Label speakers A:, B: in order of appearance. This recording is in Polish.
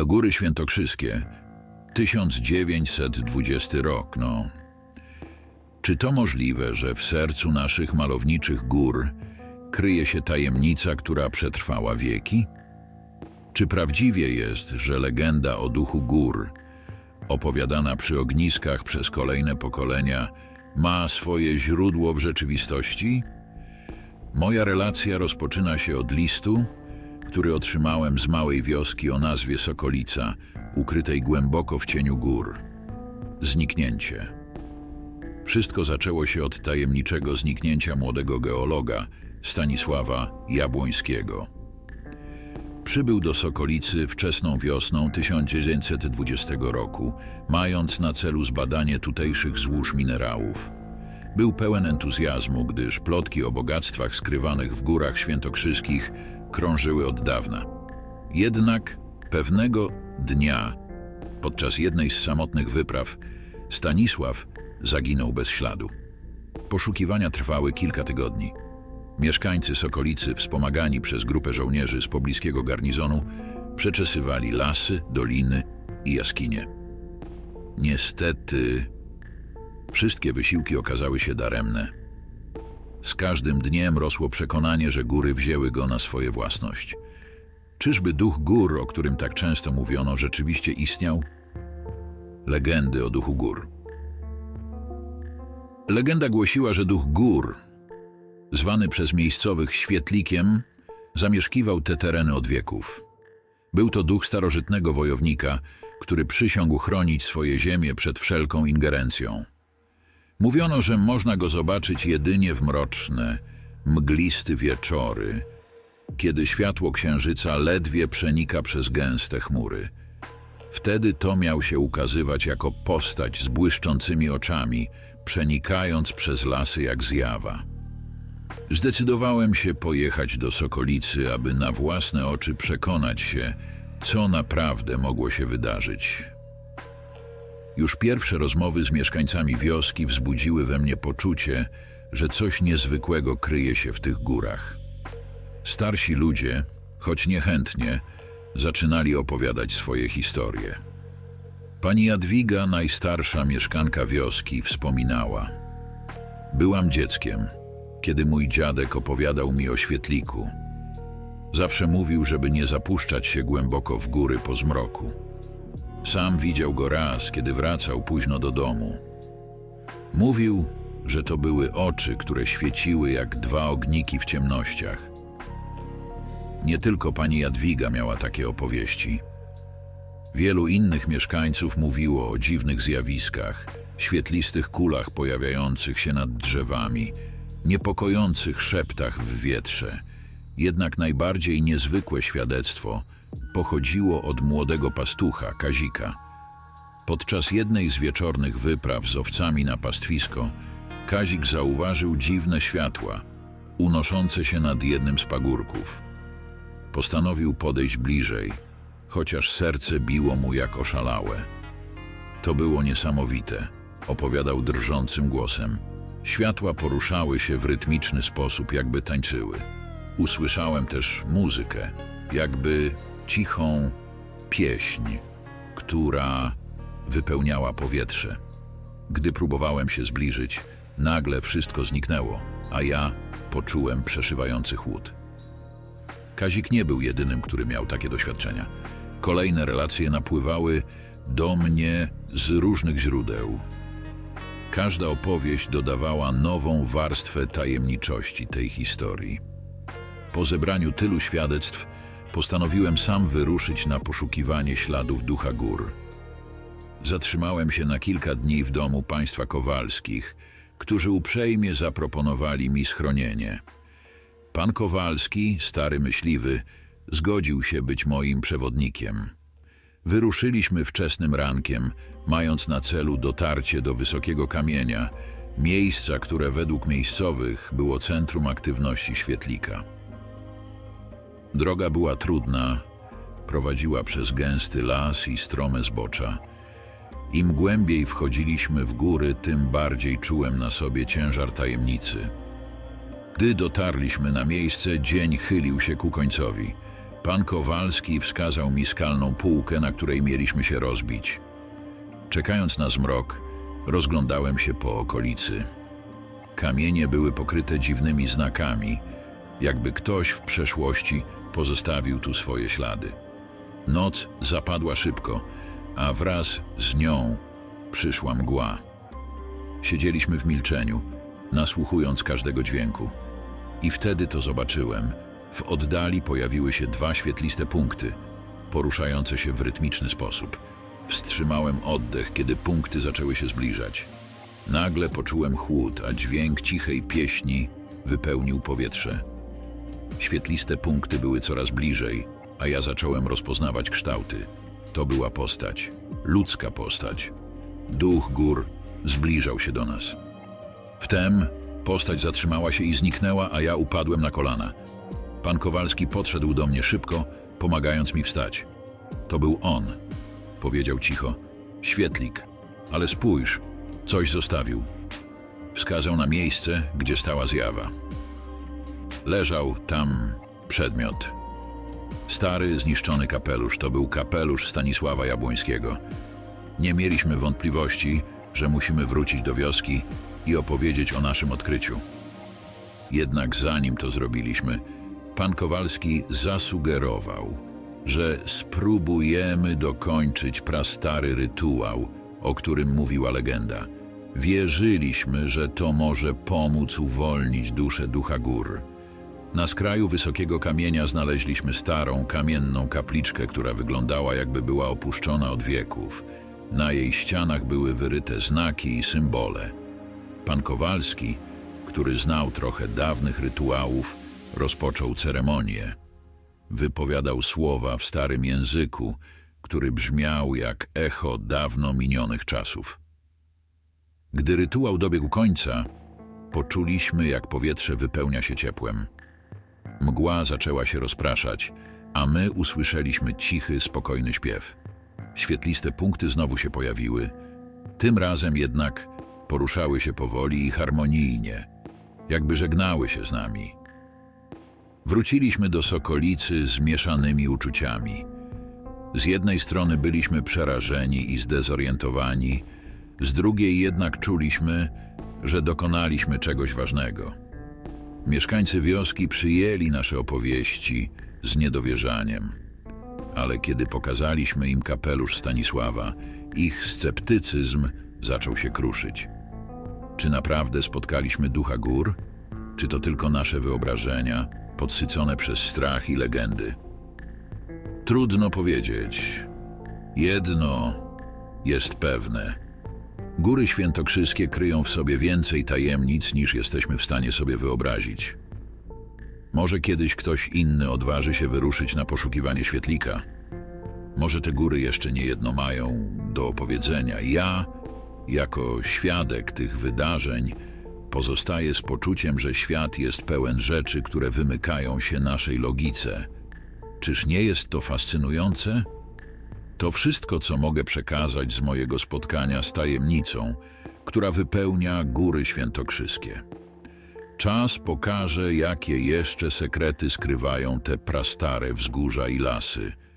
A: To Góry Świętokrzyskie, 1920 rok, no. Czy to możliwe, że w sercu naszych malowniczych gór kryje się tajemnica, która przetrwała wieki? Czy prawdziwie jest, że legenda o duchu gór, opowiadana przy ogniskach przez kolejne pokolenia, ma swoje źródło w rzeczywistości? Moja relacja rozpoczyna się od listu, który otrzymałem z małej wioski o nazwie Sokolica, ukrytej głęboko w cieniu gór. Zniknięcie. Wszystko zaczęło się od tajemniczego zniknięcia młodego geologa Stanisława Jabłońskiego. Przybył do Sokolicy wczesną wiosną 1920 roku, mając na celu zbadanie tutejszych złóż minerałów. Był pełen entuzjazmu, gdyż plotki o bogactwach skrywanych w górach świętokrzyskich krążyły od dawna. Jednak pewnego dnia, podczas jednej z samotnych wypraw, Stanisław zaginął bez śladu. Poszukiwania trwały kilka tygodni. Mieszkańcy Sokolicy, wspomagani przez grupę żołnierzy z pobliskiego garnizonu, przeczesywali lasy, doliny i jaskinie. Niestety, wszystkie wysiłki okazały się daremne. Z każdym dniem rosło przekonanie, że góry wzięły go na swoje własność. Czyżby duch gór, o którym tak często mówiono, rzeczywiście istniał? Legendy o duchu gór. Legenda głosiła, że duch gór, zwany przez miejscowych świetlikiem, zamieszkiwał te tereny od wieków. Był to duch starożytnego wojownika, który przysiągł chronić swoje ziemie przed wszelką ingerencją. Mówiono, że można go zobaczyć jedynie w mroczne, mgliste wieczory, kiedy światło księżyca ledwie przenika przez gęste chmury. Wtedy to miał się ukazywać jako postać z błyszczącymi oczami, przenikając przez lasy jak zjawa. Zdecydowałem się pojechać do Sokolicy, aby na własne oczy przekonać się, co naprawdę mogło się wydarzyć. Już pierwsze rozmowy z mieszkańcami wioski wzbudziły we mnie poczucie, że coś niezwykłego kryje się w tych górach. Starsi ludzie, choć niechętnie, zaczynali opowiadać swoje historie. Pani Jadwiga, najstarsza mieszkanka wioski, wspominała: Byłam dzieckiem, kiedy mój dziadek opowiadał mi o świetliku. Zawsze mówił, żeby nie zapuszczać się głęboko w góry po zmroku. Sam widział go raz, kiedy wracał późno do domu. Mówił, że to były oczy, które świeciły jak dwa ogniki w ciemnościach. Nie tylko pani Jadwiga miała takie opowieści. Wielu innych mieszkańców mówiło o dziwnych zjawiskach, świetlistych kulach pojawiających się nad drzewami, niepokojących szeptach w wietrze. Jednak najbardziej niezwykłe świadectwo pochodziło od młodego pastucha, Kazika. Podczas jednej z wieczornych wypraw z owcami na pastwisko, Kazik zauważył dziwne światła, unoszące się nad jednym z pagórków. Postanowił podejść bliżej, chociaż serce biło mu jak oszalałe. To było niesamowite, opowiadał drżącym głosem. Światła poruszały się w rytmiczny sposób, jakby tańczyły. Usłyszałem też muzykę, jakby cichą pieśń, która wypełniała powietrze. Gdy próbowałem się zbliżyć, nagle wszystko zniknęło, a ja poczułem przeszywający chłód. Kazik nie był jedynym, który miał takie doświadczenia. Kolejne relacje napływały do mnie z różnych źródeł. Każda opowieść dodawała nową warstwę tajemniczości tej historii. Po zebraniu tylu świadectw postanowiłem sam wyruszyć na poszukiwanie śladów ducha gór. Zatrzymałem się na kilka dni w domu państwa Kowalskich, którzy uprzejmie zaproponowali mi schronienie. Pan Kowalski, stary myśliwy, zgodził się być moim przewodnikiem. Wyruszyliśmy wczesnym rankiem, mając na celu dotarcie do wysokiego kamienia, miejsca, które według miejscowych było centrum aktywności świetlika. Droga była trudna, prowadziła przez gęsty las i strome zbocza. Im głębiej wchodziliśmy w góry, tym bardziej czułem na sobie ciężar tajemnicy. Gdy dotarliśmy na miejsce, dzień chylił się ku końcowi. Pan Kowalski wskazał mi skalną półkę, na której mieliśmy się rozbić. Czekając na zmrok, rozglądałem się po okolicy. Kamienie były pokryte dziwnymi znakami, jakby ktoś w przeszłości pozostawił tu swoje ślady. Noc zapadła szybko, a wraz z nią przyszła mgła. Siedzieliśmy w milczeniu, nasłuchując każdego dźwięku. I wtedy to zobaczyłem. W oddali pojawiły się dwa świetliste punkty, poruszające się w rytmiczny sposób. Wstrzymałem oddech, kiedy punkty zaczęły się zbliżać. Nagle poczułem chłód, a dźwięk cichej pieśni wypełnił powietrze. Świetliste punkty były coraz bliżej, a ja zacząłem rozpoznawać kształty. To była postać, ludzka postać. Duch gór zbliżał się do nas. Wtem postać zatrzymała się i zniknęła, a ja upadłem na kolana. Pan Kowalski podszedł do mnie szybko, pomagając mi wstać. To był on, powiedział cicho. Świetlik, ale spójrz, coś zostawił. Wskazał na miejsce, gdzie stała zjawa. Leżał tam przedmiot. Stary, zniszczony kapelusz to był kapelusz Stanisława Jabłońskiego. Nie mieliśmy wątpliwości, że musimy wrócić do wioski i opowiedzieć o naszym odkryciu. Jednak zanim to zrobiliśmy, pan Kowalski zasugerował, że spróbujemy dokończyć prastary rytuał, o którym mówiła legenda. Wierzyliśmy, że to może pomóc uwolnić duszę ducha gór. Na skraju wysokiego kamienia znaleźliśmy starą, kamienną kapliczkę, która wyglądała jakby była opuszczona od wieków. Na jej ścianach były wyryte znaki i symbole. Pan Kowalski, który znał trochę dawnych rytuałów, rozpoczął ceremonię. Wypowiadał słowa w starym języku, który brzmiał jak echo dawno minionych czasów. Gdy rytuał dobiegł końca, poczuliśmy, jak powietrze wypełnia się ciepłem. Mgła zaczęła się rozpraszać, a my usłyszeliśmy cichy, spokojny śpiew. Świetliste punkty znowu się pojawiły. Tym razem jednak poruszały się powoli i harmonijnie, jakby żegnały się z nami. Wróciliśmy do Sokolicy z mieszanymi uczuciami. Z jednej strony byliśmy przerażeni i zdezorientowani, z drugiej jednak czuliśmy, że dokonaliśmy czegoś ważnego. Mieszkańcy wioski przyjęli nasze opowieści z niedowierzaniem, ale kiedy pokazaliśmy im kapelusz Stanisława, ich sceptycyzm zaczął się kruszyć. Czy naprawdę spotkaliśmy ducha gór? Czy to tylko nasze wyobrażenia, podsycone przez strach i legendy? Trudno powiedzieć. Jedno jest pewne. Góry świętokrzyskie kryją w sobie więcej tajemnic, niż jesteśmy w stanie sobie wyobrazić. Może kiedyś ktoś inny odważy się wyruszyć na poszukiwanie świetlika. Może te góry jeszcze nie jedno mają do opowiedzenia. Ja, jako świadek tych wydarzeń, pozostaję z poczuciem, że świat jest pełen rzeczy, które wymykają się naszej logice. Czyż nie jest to fascynujące? To wszystko, co mogę przekazać z mojego spotkania z tajemnicą, która wypełnia góry świętokrzyskie. Czas pokaże, jakie jeszcze sekrety skrywają te prastare wzgórza i lasy –